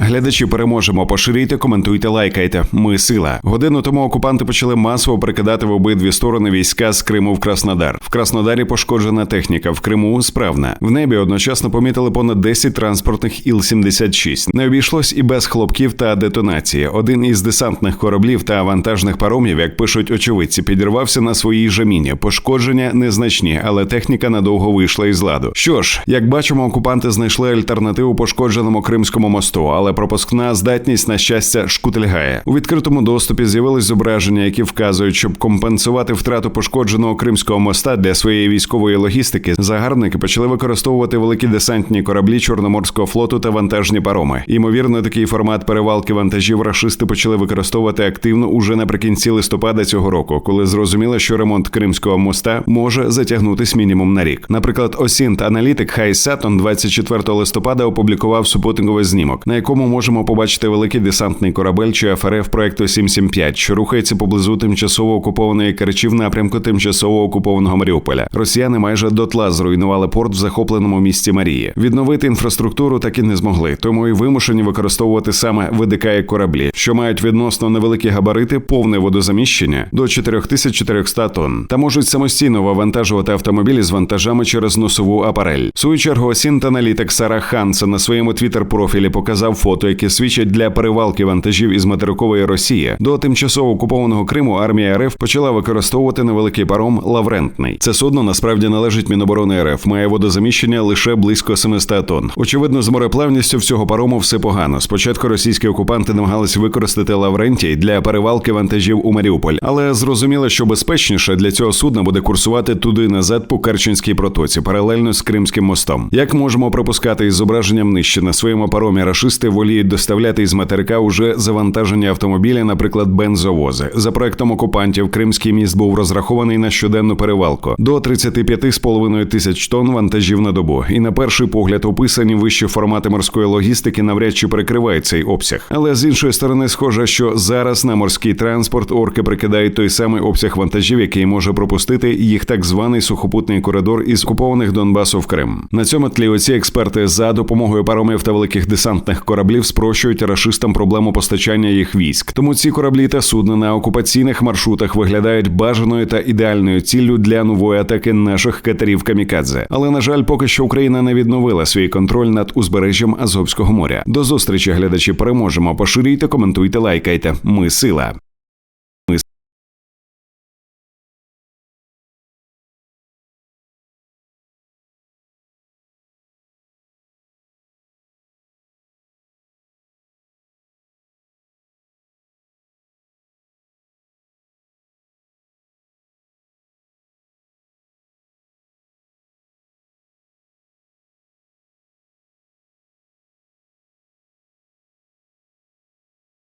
Глядачі переможемо. Поширюйте, коментуйте, лайкайте. Ми сила. Годину тому окупанти почали масово прикидати в обидві сторони війська з Криму в Краснодар. В Краснодарі пошкоджена техніка, в Криму справна. В небі одночасно помітили понад 10 транспортних Іл-76. Не обійшлось і без хлопків та детонації. Один із десантних кораблів та вантажних паромів, як пишуть очевидці, підірвався на своїй же міні. Пошкодження незначні, але техніка надовго вийшла із ладу. Що ж, як бачимо, окупанти знайшли альтернативу пошкодженому кримському мосту, але пропускна здатність на щастя шкутильгає. У відкритому доступі з'явились зображення, які вказують, щоб компенсувати втрату пошкодженого кримського моста для своєї військової логістики. Загарбники почали використовувати великі десантні кораблі Чорноморського флоту та вантажні пароми. Ймовірно, такий формат перевалки вантажів рашисти почали використовувати активно уже наприкінці листопада цього року, коли зрозуміло, що ремонт кримського моста може затягнутись мінімум на рік. Наприклад, Осінт аналітик Хай Сатон 24 листопада опублікував супутниковий знімок, на якому можемо побачити великий десантний корабель чи ФРФ проекту 775, що рухається поблизу тимчасово окупованої Керчі в напрямку тимчасово окупованого Маріуполя. Росіяни майже дотла зруйнували порт в захопленому місті Марії. Відновити інфраструктуру так і не змогли, тому і вимушені використовувати саме ВДК як кораблі, що мають відносно невеликі габарити, повне водозаміщення до 4400 тонн, та можуть самостійно вивантажувати автомобілі з вантажами через носову апарель. В свою чергу аналітик Сара Хансен на своєму твіттер профілі показав фото, які свідчать для перевалки вантажів із материкової Росії до тимчасово окупованого Криму. Армія РФ почала використовувати невеликий паром Лаврентний. Це судно насправді належить Міноборони РФ, має водозаміщення лише близько 700 тонн. Очевидно, з мореплавністю всього парому все погано. Спочатку російські окупанти намагались використати Лаврентій для перевалки вантажів у Маріуполь, але зрозуміло, що безпечніше для цього судна буде курсувати туди назад по Керченській протоці, паралельно з Кримським мостом. Як можемо пропускати із зображенням нижче на своєму паромі рашисти воліють доставляти із материка уже завантажені автомобілі, наприклад, бензовози. За проектом окупантів Кримський міст був розрахований на щоденну перевалку до 35,5 тисяч тонн вантажів на добу. І на перший погляд описані вищі формати морської логістики навряд чи перекривають цей обсяг. Але з іншої сторони, схоже, що зараз на морський транспорт орки прикидають той самий обсяг вантажів, який може пропустити їх так званий сухопутний коридор із окупованих Донбасу в Крим. На цьому тлі оці експерти за допомогою паромів та великих десантних кораблів спрощують рашистам проблему постачання їх військ. Тому ці кораблі та судна на окупаційних маршрутах виглядають бажаною та ідеальною ціллю для нової атаки наших катерів камікадзе. Але на жаль, поки що Україна не відновила свій контроль над узбережжям Азовського моря. До зустрічі, глядачі, переможемо. Поширюйте, коментуйте, лайкайте. Ми сила.